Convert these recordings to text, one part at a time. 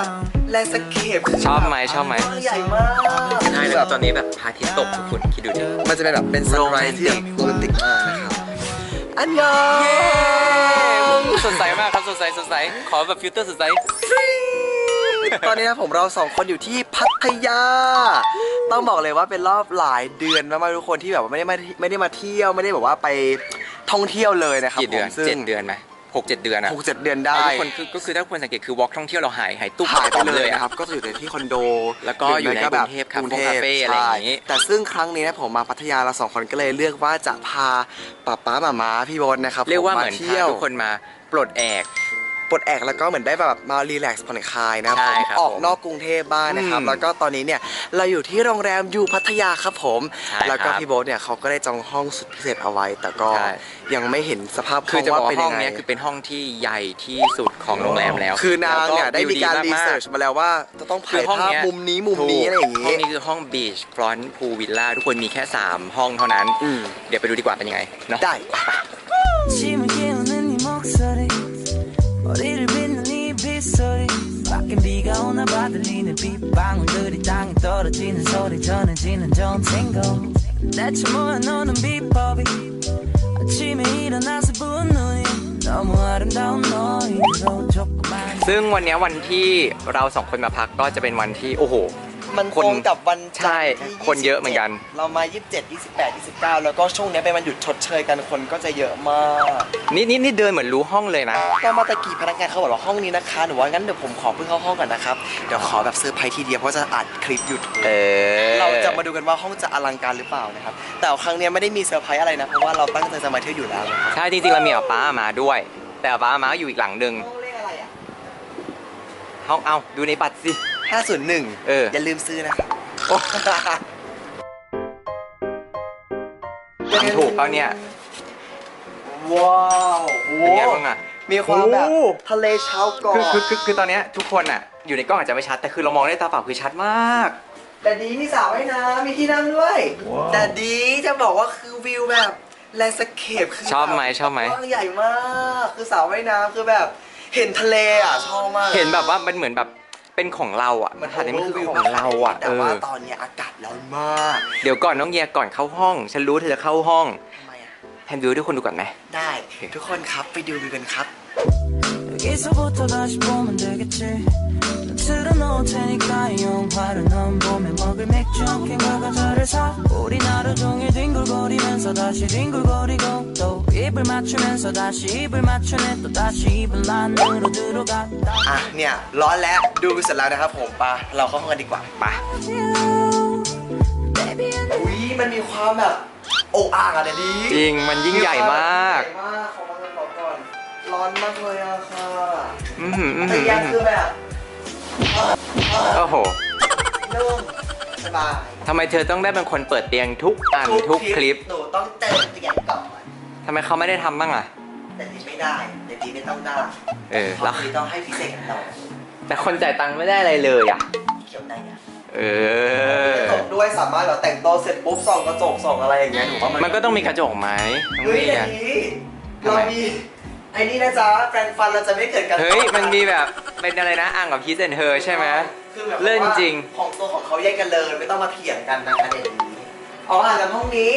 แบบแลนด์สเคปชอบไหมชอบไหม ใหญ่มาก ใช่แล้วตอนนี้แบบพระอาทิตย์ตกทุกคนคิดดูดิ มันจะเป็นแบบเป็นซันไรส์ที่แบบโรแมนติกมากนะครับอันยองสดใสมากครับสดใสสดใสขอแบบฟิลเตอร์สดใส ตอนนี้นะผมเราสองคนอยู่ที่พัทยา ต้องบอกเลยว่าเป็นรอบหลายเดือนมากๆทุกคนที่แบบว่าไม่ได้มาไม่ได้มาเที่ยวไม่ได้แบบว่าไปท่องเที่ยวเลยนะครับกี่เดือนผมซึ่ง เจ็ดเดือนไหม หกเจ็ดเดือนอะหกเจ็ดเดือนได้ทุกคนคือก็คือถ้าคนสังเกตคือวอล์กท่องเที่ยวเราหายหายตุ๊บหายไปต่อมเลยอะนะครับ ก็จะอยู่แต่ที่คอนโด แล้วก็อยู่ในหรืไม่กรุงเทพคาเฟ่คาเฟ่อะไรอย่างงี้ใช่แต่ซึ่งครั้งนี้นะผมมาพัทยาเราสองคนก็เลยเลือกว่าจะพาป๊าป๊าหมาม้าพี่บอลนะครับเรียกว่าผเหมือนเที่ยวพาทุกคนมาปลดแอก ปลดแอกแล้วก็เหมือนได้แบบมารีแลกซ์ผ่อนคลายนะครับใช่ผมครับออกผมนอกกรุงเทพบ้างนะครับ อืมแล้วก็ตอนนี้เนี่ยเราอยู่ที่โรงแรมยูพัทยาครับผม ใช่แล้วก็ครับพี่โบ๊ทเนี่ยเขาก็ได้จองห้องสุดพิเศษเอาไว้ แต่ก็ใช่ ยังไม่เห็นสภาพคือจะบอกว่าว่าเป็นห้ยัองงไงเนี้ยคือเป็นห้องที่ใหญ่ที่สุดของโรงแรมแล้วคือนางเนี่ยแล้วได้มีการวิวรีมเสิร์ชมาแล้วว่าจะต้องคืถ่าอยห้องภาพเนี้ยมุมนี้มุมนี้อะไรอย่างห้องงี้นี้คือห้องบีชฟรอนต์พูวิลล่าทุกคนมีแค่ 3 ห้องเท่านั้น อืม เดี๋ยวไปดูดีกว่าเป็นยังไงเนาะ ได้침을 방울들이 땅에 떨어지는 소리 전해지는 좋은 탱고 대체 뭐야 너는 비법이 아침에 일어나서 부은 눈이 너무 아름다운 너희로 조금만 ซึ่งวันเนี้ยวันที่เราสองคนมาพักก็จะเป็นวันที่โอ้โห มันคนตรงกับวันจันทร์ใช่ที่คนเยอะเหมือนกัน27เรามา 27 28 29 แล้วก็ช่วงเนี้ยเป็นวันหยุดชดเชยกันคนก็จะเยอะมาก นี่นี่นี่เดินเหมือนรู้ห้องเลยนะ ก็มาตะกี้พนักงานเขาบอกว่าห้องนี้นะคะหนูว่างั้นเดี๋ยวผมขอเพิ่งเข้าห้องก่อนนะครับ เดี๋ยวขอแบบเซอร์ไพรส์ทีเดียวเพราะจะอัดคลิปอยู่เออเราจะมาดูกันว่าห้องจะอลังการหรือเปล่านะครับ แต่ครั้งเนี้ยไม่ได้มีเซอร์ไพรส์อะไรนะ เพราะว่าเราตั้งใจจะมาเที่ยวอยู่แล้วนะครับใช่จริงๆเรามีอาป้ามาด้วย แต่อาป้ามาอยู่อีกหลังหนึ่งห้องเลขอะไรอะห้องเอาดูในบัตรสิ 501เออ อย่าลืมซื้อนะครับโอ้ทำถูกเขาเนี่ย ว้าวโอ้เป็นไงบ้างอะ มีความแบบโอ้ ทะเลเช้าก่อนคือคือคือคือตอนเนี้ยทุกคนอะ อยู่ในกล้องอาจจะไม่ชัด แต่คือเรามองด้วยตาเปล่าคือชัดมาก แต่ดีมีสระว่ายน้ำมีที่นั่งด้วยแต่ดีจะบอกว่าคือวิวแบบแลนด์สเคปคือชอบไหมชอบไหม กว้างใหญ่มาก คือสระว่ายน้ำคือแบบ เห็นทะเลอะชอบมาก เห็นแบบว่ามันเหมือนแบบ เป็นของเราอะมันหาดนี้มันคือของเราอะแต่เอว่าอตอนเนี้ยอากาศร้อนมาก เดี๋ยวก่อนน้องเยียก่อนเข้าห้อง ฉันรู้เธอจะเข้าห้องทำไมอะแทนวิวให้ทุกคนดูก่อนไหมได้ ทุกคนครับไปดูวิวกันครับ 여기서부터 다시 보면 되겠지 난 틀어놓을 테니까 이 영화를 넌 보며 먹을 맥주 캔과 과자를 사 우린 하루 종일 뒹굴거리면서 다시 뒹굴거리고 또 입을 맞추면서 다시 입을 맞추네 또 다시 입을 안으로 들어갔다 อ่ะเนี่ยร้อนแล้วดูวิวเสร็จแล้วนะครับผมไปะเราเข้าห้องกันดีกว่า ไป Baby I อุ้ยมันมีความแบบโอ่อ่างอ่ะเดี๋ยวดี จริงมันยิ่งใหญ่มาก ใหญ่มากขอมาขอก่อน ร้อนมากเลยอะค่ะอือหืออื้อแต่หือยังคือแบบโอ้โหโล่งสบายทำไมเธอต้องได้เป็นคนเปิดเตียงทุกอันทุกคลิปหนูต้องเติมเตียงก่อนทำไมเขาไม่ได้ทำบ้างอะ แต่ดีไม่ได้แต่ดีไม่ต้องได้เออเพแล้วราะดีต้องให้พิเศษกับเราแต่คนจ่ายตังค์ไม่ได้อะไรเลยอะเขียวได้ไงเออกระจกด้วยสามารถเราแต่งตัวเสร็จปุ๊บส่องกระจกส่องอะไรอย่างเงี้ยหนูว่ามันมันก็ต้องมีกระจกไหมน้องเฮ้ยเมีเดี๋ยยวนี้ทำไมเรามี ไอ้นี่นะจ๊ะแปรงฟันเราจะไม่เกิดการเฮ้ย มันมีแบบเป็นอะไรนะอ่างกับพีซเซนเธอใช่ไหมคือแบบเล่นว่าจริง ของตัวของเขาแยกกันเลยไม่ต้องมาเถียงกันนะคะเด็กนี้อ๋ออ่านกันห้องนี้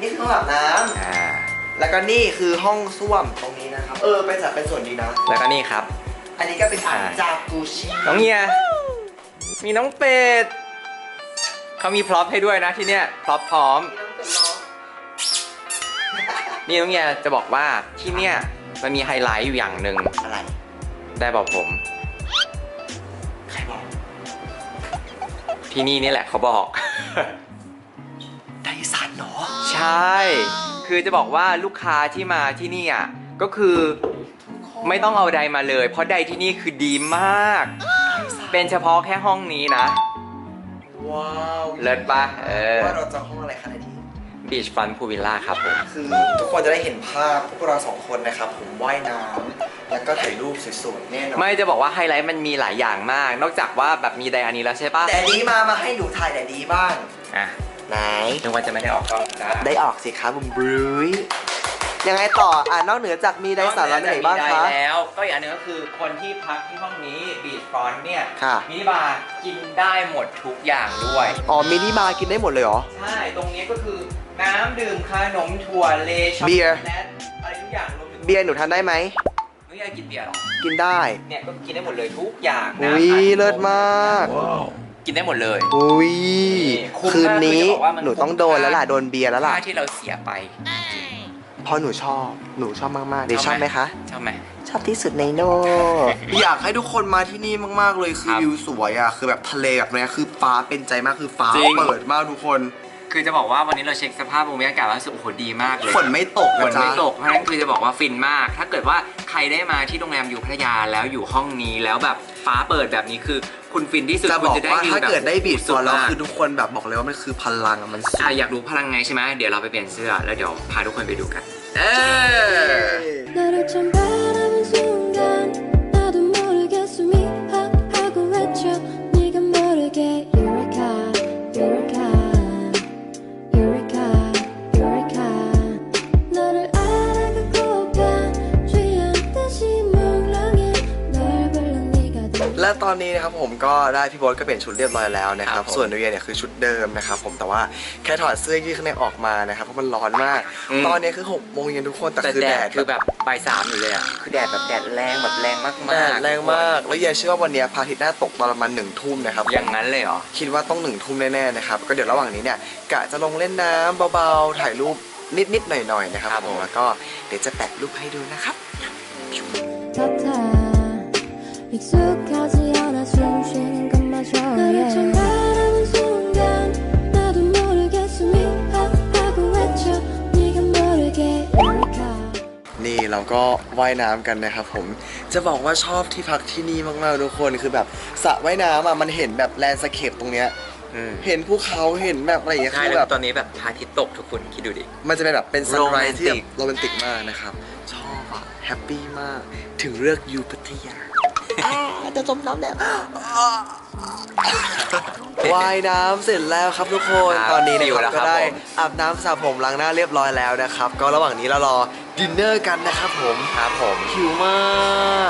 นี่คือห้องอาบน้ำอ่าแล้วก็นี่คือห้องส้วมตรงนี้นะครับ เออ เป็นสัดเป็นส่วนดีนะ แล้วก็นี่ครับ อันนี้ก็เป็นอ่างอ่าจากูชิน้องเฮีย มีน้องเป็ดเขามีพร็อพให้ด้วยนะที่เนี้ยพร็อพพร้อม นี่น้องเฮียจะบอกว่าที่เนี้ย มันมีไฮไลท์อยู่อย่างหนึ่งอะไร ได้บอกผม ใครบอก ที่นี่นี่แหละเขาบอก ไดสันเหรอใช่ คือจะบอกว่าลูกค้าที่มาที่นี่อะก็คือไม่ต้องเอาใดมาเลย เพราะใดที่นี่คือดีมาก เป็นเฉพาะแค่ห้องนี้นะ ว้าวเลิศปะเออ ว่าเราจะห้องอะไรขนาดนี้ บีชฟันพูวิลล่าครับผมคือทุกคนจะได้เห็นภาพพวกเราสองคนนะครับผมว่ายน้ำแล้วก็ถ่ายรูปสวยๆแน่นอนไม่จะบอกว่าไฮไลท์มันมีหลายอย่างมาก นอกจากว่าแบบมีไดอันนี้แล้วใช่ปะแต่ดีมามาให้หนูถ่ายแต่ดีบ้างอะไหนถึงวันจะไม่ได้ออกกล้องจ้าได้ออกสิครับบุมบรุยยังไงต่ออ่านอกเหนือจากมีไดสันแล้วมีไหนบ้างนอกคะเหนือจากมีไดแล้วก็อีกอันหนึงก็คือคนที่พักที่ห้องนี้บีชฟรอนต์เนี่ยค่ะมินิบาร์กินได้หมดทุกอย่างด้วยอ๋อมินิบาร์กินได้หมดเลยเหรอใช่ตรงนี้ก็คือ น้ำดื่มขนมถั่วเลช็อกเบีโกยร์แลตอะไรทุกอย่างรวมถึงเบียร์หนูทานได้ไหม ไม่อยากกินเบียร์หรอกินได้ เนี่ยก็กินได้หมดเลยทุกอย่างอุ้ยน้ำอัดเลิศมาก กินได้หมดเลยอุ้ยคุ้มมากคืนนี้คือจะบอกว่ามันหนูต้องโดนแล้วล่ะ โดนเบียร์แล้วล่ะ ค่าที่เราเสียไปเพราะหนูชอบ หนูชอบมากๆเดี๋ยวชอบไหมคะ ชอบไหม ชอบที่สุดในโลก อยากให้ทุกคนมาที่นี่มาก ๆ เลยคือครับวิวสวยอะ คือแบบทะเลแบบเนี้ยคือฟ้าเป็นใจมากคือฟ้าจริง เปิดมากทุกคน คือจะบอกว่าวันนี้เราเช็คสภาพภูมิอากาศแล้วรู้สึกโอ้โหดีมากเลย ฝนไม่ตก ฝ นะ น จ๊ะ ไม่ตก เพราะฉะนั้นคือจะบอกว่าฟินมาก ถ้าเกิดว่าใครได้มาที่โรงแรมอยู่พัทยาแล้วอยู่ห้องนี้แล้วแบบฟ้าเปิดแบบนี้คือคุณฟินที่สุด จะ คุ บ ณ อก จะได้ ว่า วิว ถ้า แบบ เกิดได้บีด สุ ฟอ ด ร์แล้ว มาก คือทุกคนแบบบอกเลยว่ามันคือพลังอะมันสุด อ่ะอยากรู้พลังไงใช่ไหมเดี๋ยวเราไปเปลี่ยนเสื้อแล้วเดี๋ยวพาทุกคนไปดูกัน เออ 너를 처음 바라본 และตอนนี้นะครับผมก็ได้พี่โบ๊ทก็เปลี่ยนชุดเรียบร้อยแล้วนะคครัรับบผมส่วนนิวเยียเนี่ยคือชุดเดิมนะครับผมแต่ว่าแค่ถอดเสื้อยืดข้างในออกมานะครับเพราะมันร้อนมาก อืม ตอนนี้คือ6โมงเย็นทุกคนแต่แต่คือแดแดดดคือแบบบ่ายสามอยู่เลยอะ คือแดดแบบแดดแรงแบบแรงมากๆแดดแรงมากแล้วเยียเชื่อว่าวันเนี้ยพระอาทิตย์หน้าตกตอนประมาณหนึ่งทุ่มนะครับ อย่างนั้นเลยเหรอ คิดว่าต้องหนึ่งทุ่มแน่ๆนะครับ ก็เดี๋ยวระหว่างนี้เนี่ยกะจะลงเล่นน้ำเบาๆ ถ่ายรูปนิดๆหน่อยๆนะครับครับผผมมแล้วก็เดี๋ยวจะแปะรูปให้ดูนะครับ같아 익숙하지 않아 숨 쉬는 것마저 너를 처음 바라본 순간 나도 모르게 숨이 헉하고 외쳐 네가 모르게 Eureka นี่เราก็ว่ายน้ำกันนะครับผมจะบอกว่าชอบที่พักที่นี่มากๆทุกคนคือแบบสระว่ายน้ำอ่ะมันเห็นแบบแลนด์สเคปตรงเนี้ย อืม เห็นภูเขาเห็นแบบอะไรอย่างเงี้ย ใช่ คือ แล้ แบ ว บ ตอนนี้แบบพระอาทิตย์ตกทุกคนคิดดูดิ มันจะเป็นแบบเป็นซันไร โรแมนติก ที่แบบโรแมนติกมากนะครับ ชอบอ่ะแฮปปี้มาก ถึงเลือกยูพัทยาอ่า จะจมน้ำแล้วว่ายน้ำเสร็จแล้วครับทุกคน ครับตอนนี้นะหิควแล้รับวครัก็บได้ผม อาบน้ำสระผมล้างหน้าเรียบร้อยแล้วนะครับ ก็ระหว่างนี้เรารอดินเนอร์กันนะครับผมครับผมหิวมา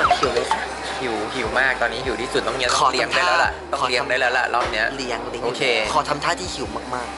กหิวเลยค่ะ หิวหิวมากตอนนี้หิวที่สุดต้องเนี้ยขต้อองเลี้ยงได้แล้วล่ะทำท่าต้องเลี้ยงได้แล้วล่ะรอบเนี้ย เลี้ยงเลี้ยงโอเค ขอทำท่าที่หิวมากๆ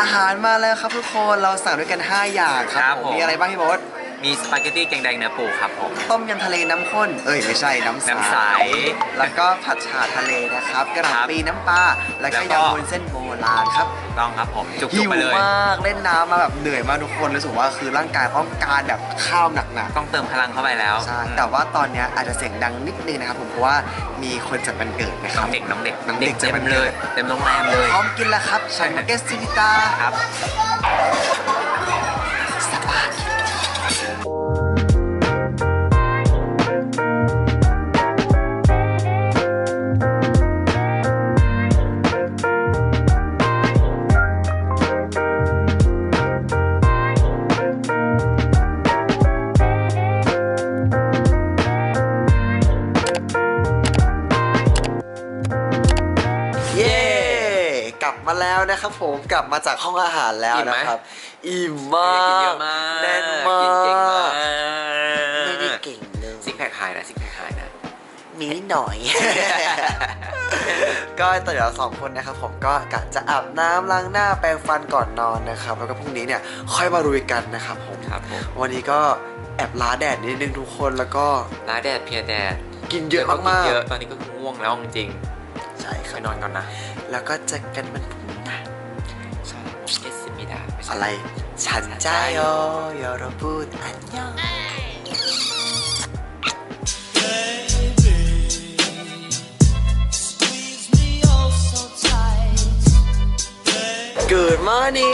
อาหารมาแล้วครับทุกคนเราสั่งด้วยกัน 5 อย่างคครัรับบผมผมมีอะไรบ้างพี่โบ๊ท มีสปาเกตตี้แกงแดงเนื้อปูครับผม ต้มยำทะเลน้ำข้น เอ้ยไม่ใช่น้ำใสน้ำใส แล้วก็ผัดฉ่าทะเลนะครับกระหครับล่ำปีน้ำปลา แล้วก็แล้วก็ ยำวุ้นเส้นโบราณครับ ต้องครับผมจุกหิๆวไปเลย มากเล่นน้ำมาแบบเหนื่อยมากทุกคนรู้สึกว่าคือร่างกายต้องการแบบข้าวหนักต้องเติมพลังเข้าไปแล้วๆใช่แต่ว่าตอนเนี้ยอาจจะเสียงดังนิดนึงนะครับผมเพราะว่ามีคนจัดวันเกิดนะคน้รัอบ งเด็กน้องเด็กน้องเด็กเต็มจะมาเลย เต็มโรงแรมเลย พร้อมกินแล้วครับชันมาเกสซิวิตาครับ กลับมาจากห้องอาหารแล้วอิ่มไหมนะครับ อิ่มมากินเยกอะมากแน่นมากกินเก่งมากไม่ได้เก่งเลยซิกแพคหายนะซิกแพคหายนะมีนิดหน่อย ก็ตอนเดี๋ยวเราสองคนนะครับผมก็กะจะอาบน้ำล้างหน้าแปรงฟันก่อนนอนนะครับ แล้วก็พรุ่งนี้เนี่ยค่อยมารุยกันนะครับผมครับผมวันนี้ก็แอบล้าแดดนิดนึงทุกคนแล้วก็ร้าแดดเพลียแดดกินเยอะมากกินเยอะตอนนี้ก็คือง่วงแล้วจริงๆใช่คไปรับนอนก่อนนะ แล้วก็เจอกันวัน อะไร ฉันใจโยยอรพูดอันยองเกิดมานิ่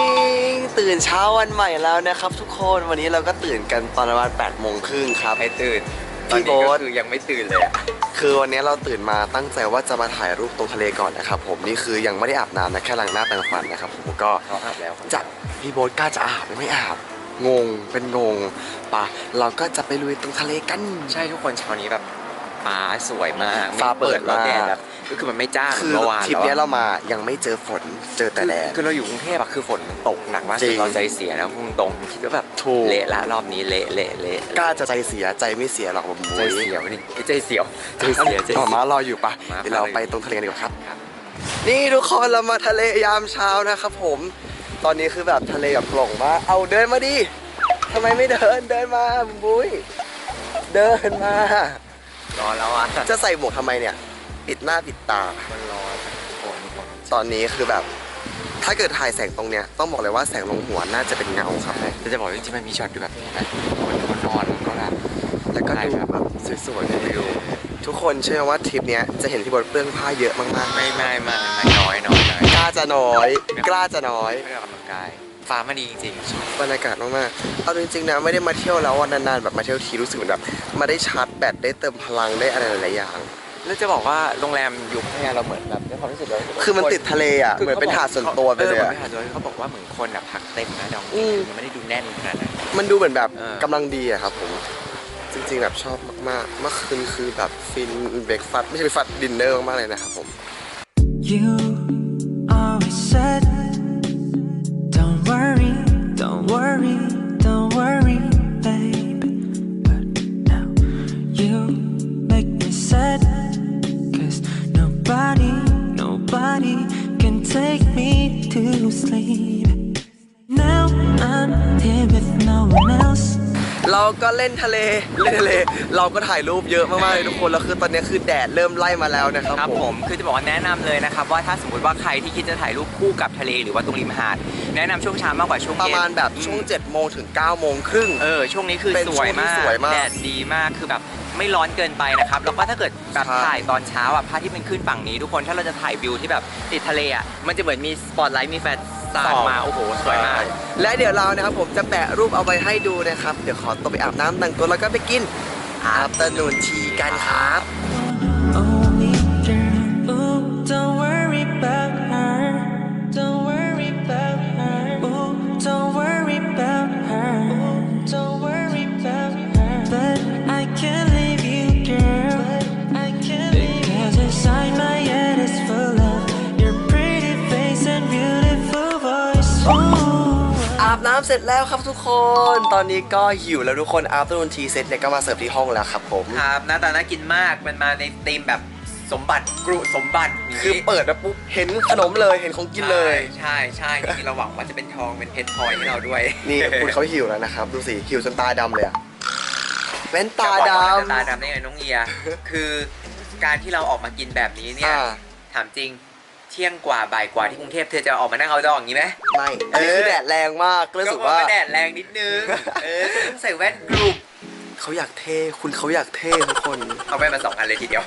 งตื่นเช้าวันใหม่แล้วนะครับ ทุกคนวันนี้เราก็ตื่นกันตอนประมาณ8โมงครึ่งครับ ให้ตื่นพี่ตอนนี้โบ๊ก็ท คือยังไม่ตื่นเลยอะคือวันนี้เราตื่นมาตั้งใจว่าจะมาถ่ายรูปตรงทะเลก่อนนะครับผมนี่คือยังไม่ได้อาบน้ำนะแค่ล้างหน้าแปรงฟันนะครับผมก็เขาอาบแล้วจะ พี่โบ๊ทกล้าจะอาบหรือไม่อาบ งงเป็นงงปะเราก็จะไปลุยตรงทะเลกัน ใช่ทุกคนเช้านี้แบบฟ้าสวยมากฟ้าเปิดแล้วมากแดดแบบก็คือมันไม่จ้าเหมืคือนอเมื่อวานทริปแล้วเนี้ยอะเรามายังไม่เจอฝนเจอแต่แดดคือเราอยู่กรุงเทพอะคือฝนมันตกหนักมากจริจงนเราใจเสียแล้วพุ่งตรงคิดว่าแบบถูกเละละรอบนี้เละเละเละกล้าจะใจเสียใจไม่เสียหรอกผมใจเสียวนี่ใจเสียวใจเสียใจหมอเสีมายรออยู่ปะมาเดี๋ยวเราไปเลยไปตรงทะเลกันดีกว่าครับ นี่ทุกคนเรามาทะเลยามเช้านะครับผม ตอนนี้คือแบบทะเลแบบโปร่งมากเอาเดินมาดิทำไมไม่เดินเดินมาบุ้ยเดินมา ร้อนแล้วอะ จะใส่หมวกทำไมเนี่ย ปิดหน้าปิดตา มันร้อนฝนฝนตอนนี้คือแบบ ถ้าเกิดถ่ายแสงตรงเนี้ยต้องบอกเลยว่าแสงลงหัวน่าจะเป็นเงาครับแต่จะบอกว่าจริงๆมันมีช็อตดูแบบนี้นะคนคนนอนก็แบบแล้วก็ดูแบบสวยๆวิวทุกคนเชื่อว่าทริปเนี้ยจะเห็นพี่บอลเปลื้องผ้าเยอะมากๆ ไม่ไม่ไม่ จะน้อย กล้าจะน้อย ไม่ได้ออกกำลังกาย ฟ้ามันดีจริงๆบรรยากาศมากๆเอาจริงๆนะไม่ได้มาเที่ยวแล้ววันนานๆแบบมาเที่ยวทีรู้สึกเหมือนแบบมาได้ชาร์จแบตได้เติมพลังได้อะไรหลายๆอย่างแล้วจะบอกว่าโรงแรมยุคเนี่ยเราเหมือนแบบในความรู้สึกเราคือมันติดทะเลอะเหมือนเป็นหาดส่วนตัวไปเลยอออะหมือนเป็นหาดส่วนตัวเขาบอกว่าเหมือนคนแบบพักเต็มนะดองอืม มันไม่ได้ดูแน่นขนาดนั้น มันดูเหมือนแบบเออ กำลังดีอะครับผม จริงๆแบบชอบมากๆเมื่อคืนคือแบบฟินเบรกฟัดไม่ใช่เบรกฟัดดินเนอร์มากๆเลยนะครับผม You always said, Don't worry, don't worry, ก็เล่นทะเลเล่นทะเล เราก็ถ่ายรูปเยอะมากๆเลยทุกคนแล้วคือตอนนี้คือแดดเริ่มไล่มาแล้วนะครับครับผผมมคือจะบอกว่าแนะนำเลยนะครับว่าถ้าสมมติว่าใครที่คิดจะถ่ายรูปคู่กับทะเลหรือว่าตรงริมหาดแนะนำช่วงเช้ามากกว่าช่วงประเย็นมาณแบบช่วงอืม7โมงถึง9โมงครึ่งเออช่วงนี้คือเป็นสวยช่วงที่มากสวยมากแดดดีมากคือแบบไม่ร้อนเกินไปนะครับแล้วก็ถ้าเกิดแบบใช่ถ่ายตอนเช้าอะพระอาที่มันขึ้นฝั่งนี้ทุกคนถ้าเราจะถ่ายวิวที่แบบติดทะเลอะมันจะเหมือนมีสปอตไลท์มีแฟลช สาดมาโอ้โหสวยมาก และเดี๋ยวเรานะครับผมจะแปะรูปเอาไว้ให้ดูนะครับ เดี๋ยวขอตัวไปอาบน้ำแต่งตัวแล้วก็ไปกินอาบตะนูนทีกันครับ อาบน้ำเสร็จแล้วครับทุกคน ตอนนี้ก็หิวแล้วทุกคนอาบตะนูนทีเสร็จเนี่ยก็มาเสิร์ฟที่ห้องแล้วครับผมครับหน้าตาน่ากินมากมันมาในธีมแบบสมบัติกรุสมบัติย่างนี้คือเปิดมาปุ๊บเห็นขนมเลยเห็นของกินเลย ใช่ใช่ใช่จริงๆเราหวังว่าจะเป็นทองเป็นเพชรพลอยให้เราด้วย นี่คุณเขาหิวแล้วนะครับ ดูสิหิวจนตาดำเลยอะเป็นตาจะบอกดว่าจะตาดำได้ไงน้องเอีย คือการที่เราออกมากินแบบนี้ำเนี่ยอ่าถามจริง เที่ยงกว่าบ่ายกว่าที่กรุงเทพเธอจะออกมานั่งเอาดองอย่างนี้ไหมไม่อันนี้คือแดดแรงมากก็รู้สึกว่าแดดแรงนิดนึงเออต้องใส่แว่นกรุบเขาอยากเท่คุณเขาอยากเท่ทุกคนเอาแว่นมาสองอันเลยทีเดียว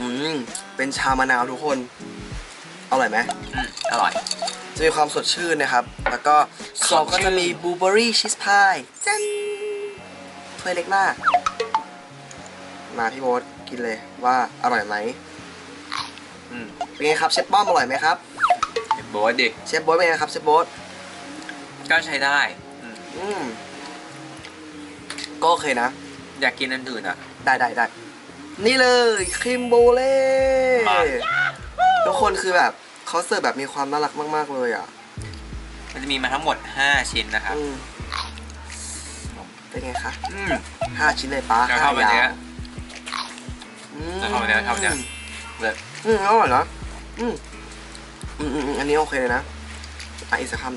อืมเป็นชามะนาวทุกคนอร่อยไหมอืมอร่อย จะมีความสดชื่นนะครับ แล้วก็เขาก็จะมีบลูเบอร์รี่ชีสพายจันถ้วยเล็กมาก มาพี่โบ๊ท กินเลยว่าอร่อยไหมอืมเป็นไงครับเชฟป้อมอร่อยไหมครับโบ๊ทดิ เชฟโบ๊ทเป็นไงครับเชฟโบ๊ทก็ใช้ได้อืมอืมก็โอเคนะ อยากกินอันอื่นอะ ได้ได้ได้นี่เลยครีมโบเล่มา ทุกคนคือแบบเขาเสิร์ฟแบบมีความน่ารักมาก ๆ เลยอะมันจะมีมาทั้งหมด 5 ชิ้นนะครับ อืมเป็นไงคะอืมห้าชิ้นเลยป้าแล้วห้าเข้าไปเนื้อ อืมแล้วเข้าไปเนื้อเข้าไปเนื้อเลยอืมอร่อยนะอืมอืมอืมอืมอันนี้โอเคเลยนะอะอีกสักคำ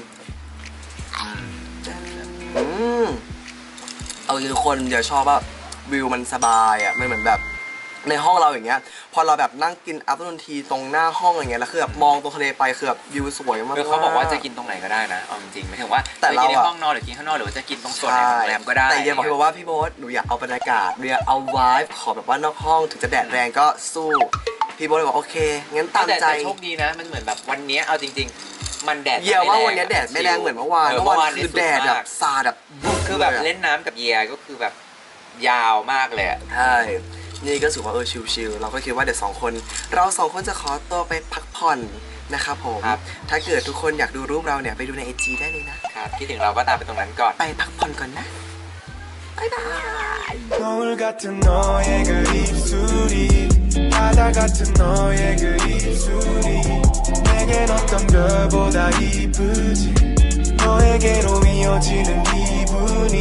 อืมอืมเอาจริงทุกคนเดี๋ยวชอบว่าวิวมันสบายอะมันเหมือนแบบ ในห้องเราอย่างเงี้ย พอเราแบบนั่งกินอัพนทีตรงหน้าห้องอย่างเงี้ยแล้วคือแบบมองตรงทะเลไปคือแบบวิวสวยมากคือเขาบอกว่าจะกินตรงไหนก็ได้นะเอาจริงๆไม่ถึงว่าแต่จะกินในเราอะห้องนอนหรือกินข้างนอกหรือว่าจะกินตรงส่วนไหนใช่ของโรงแรมก็ได้แต่เดียบอกพี่โบ๊ทว่าพี่โบ๊ทหนูอยากเอาบรรยากาศหนูอยากเอาวายขอแบบว่านอกห้องถึงจะแดดแรงก็สู้พี่โบ๊ทเลยบอกโอเคงั้นตามแต่ใจแต่โชคดีนะ มันเหมือนแบบวันเนี้ยเอาจริง ๆ มันแดดเยียว่าไม่วันเนี้ยแดดไม่แรงเหมือนเมื่อวานเออเมื่อวานนี่คือสุแดดแบบมากสาดแบบบุ๊คือแบบยะเล่นน้ำกับเยียก็คือแบบยาวมากเลยอะใช่ นี่ก็รู้สึกว่าเออชิลๆ เราก็คิดว่าเดี๋ยวสองคน เราสองคนจะขอตัวไปพักผ่อนนะครับผม ครับ ถ้าเกิดทุกคนอยากดูรูปเราเนี่ยไปดูในไอจีได้เลยนะ ครับคิดถึงเราก็ตามไปตรงนั้นก่อน ไปพักผ่อนก่อนนะ บ๊ายบาย 거울 같은 너의 그 입술이 바다 같은 너의 그 입술이 내겐 어떤 별보다 이쁘지 너에게로 이어지는 기분이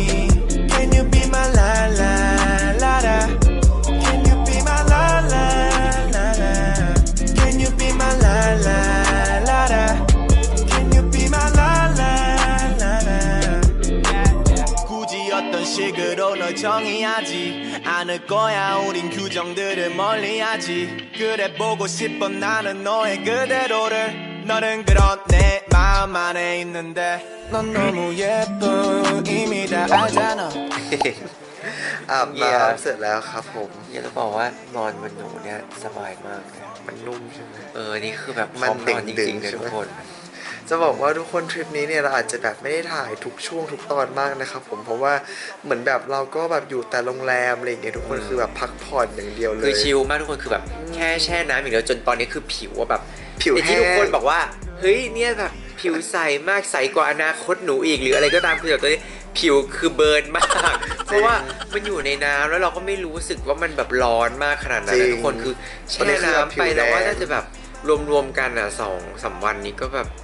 정의하지 않을 거야 우린 규정들을 멀리하지 그래 보고 싶어 나는 너의 그대로를 너는 그런 내 마음 안에 있는데 넌 너무 예뻐 이미 다 알잖아 อาบ เยี่ยม น้ำเสร็จแล้วครับผม อยากจะบอกว่านอนบนหนูเนี่ยสบายมากเลย มันนุ่มใช่ไหม เออ นี่คือแบบพ มัน ร้อมนอนจ ดึ ริ ง ง ๆ ๆเลย ใช่ไหม ทุกคน จะบอกว่าทุกคนทริปนี้เนี่ยเราอาจจะแบบไม่ได้ถ่ายทุกช่วงทุกตอนมากนะครับผมเพราะว่าเหมือนแบบเราก็แบบอยู่แต่โรงแรมอะไรอย่างเงี้ยทุกคนคือแบบพักผ่อนอย่างเดียวเลคืยอชิลมากทุกคนคือแบบแค่แช่น้ำอย่างเดียวจนตอนนี้คือผิวอะแบบผิวไอ้ที่แห้งทุกคนบอกว่าเฮ้ยเนี่ยแบบผิวใสมากใสกว่าอนาคตหนูอีกหรืออะไรก็ตามคือแบบตอนนี้ผิวคือเบิร์นมาก เพราะว่ามันอยู่ในน้ำแล้วเราก็ไม่รู้สึกว่ามันแบบร้อนมากขนาดนั้นจรินะงทุกคนคือตอนนี้แช่คือน้ำไปผิวแดงแล้วว่าน่าจะแบบรวมๆกันอะสองสามวันนี้ก็แบบอื้อหือ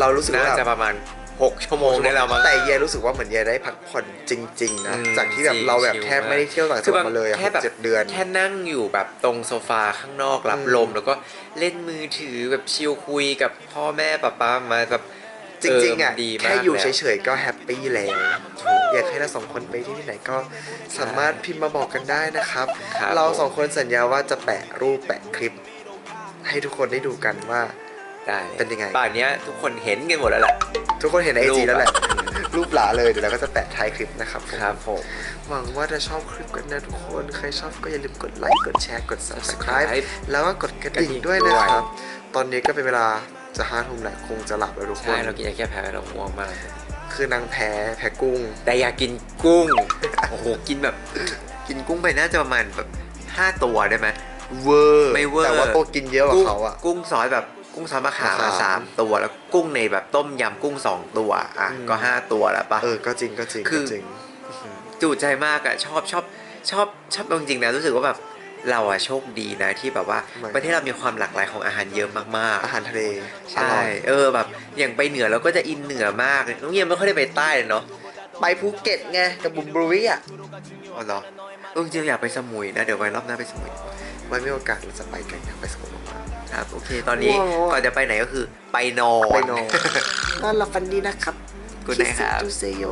เรารู้สึกว่าน่าจะประมาณ 6 ชั่วโมงได้แล้วมั้ง แต่เยรู้สึกว่าเหมือนเยได้พักผ่อนจริงๆนะ อืมจากที่แบบจริงเราแบบชิลแทบไม่ได้เที่ยวต่างจังหวัดมาเลยอะแค่แบบเจ็ดเดือน แค่นั่งอยู่แบบตรงโซฟาข้างนอกรับอืมลม แล้วก็เล่นมือถือแบบชิลคุยกับพ่อแม่ป้าป้ามาแบบจริงๆอะเดีมากแค่อยู่แล้วเฉยๆก็แฮปปี้แล้วอยากให้เราสองคนไปที่ไหนก็สามารถพิมพ์มาบอกกันได้นะครับครับเราผมสองคนสัญญาว่าจะแปะรูปแปะคลิป ให้ทุกคนได้ดูกันว่า ได้เป็นยังไง ป่านเนี้ยทุกคนเห็นกันหมดแล้วแหละ ทุกคนเห็นในไอรูจีปแล้วแหละอะรูปหลาเลยเดี๋ยวเราก็จะแปะท้ายคลิปนะครับผมครับผมหวังว่าจะชอบคลิปกันนะทุกคน ใครชอบก็อย่าลืมกดไลค์กดแชร์กด subscribe แล้วก็กดกระดิ่งด้วยนะครับ ตอนนี้ก็เป็นเวลาจะห้าทุ่มแล้วคงจะหลับแล้วทุกคใช่น เรากินยาแก้แพ้เราง่วงมาก คือนางแพ้แพ้กุ้ง แต่อยากกินกุ้ง โอ้โห กินแบบ กินกุ้งไปน่าจะประมาณแบบห้าตัวได้ไหม เวอร์ ไม่เวอร์ แต่ว่าตัวกินเยอะกว่ากุ้งเขาอะกุ้งซอยแบบ กุ้งซอยมะขามมะขามมาสามตัวแล้วกุ้งในแบบต้มยำกุ้งสองตัวอะอืมก็ห้าตัวแล้วปะเออก็จริงก็จริงคืก็อจริงจูใจมากอะชอบชอบชอบชอบจริงๆนะรู้สึกว่าแบบเราอะโชคดีนะที่แบบว่าทำไมประเทศเรามีความหลากหลายของอาหารเยอะมากอาหารทะเลๆอใช่ร่อยเออแบบอย่างไปเหนือเราก็จะอินเหนือมากน้องเยี่ยมไม่ค่อยได้ไปใต้เลยเนาะไปภูเก็ตไงกับบุมบรุยอะอ๋อเหรอเออจริงๆอยากไปสมุยนะเดี๋ยวไว้รอบหน้าไปสมุยไว้มีโอกาสเราจะไปกันอยากไปสมุทรมาก ครับโอเคตอนนี้ว้าวก่อนจะไปไหนก็คือไปนอนไปนอนนอนหลับฝันดีนะครับ Good night ครับจูเซโย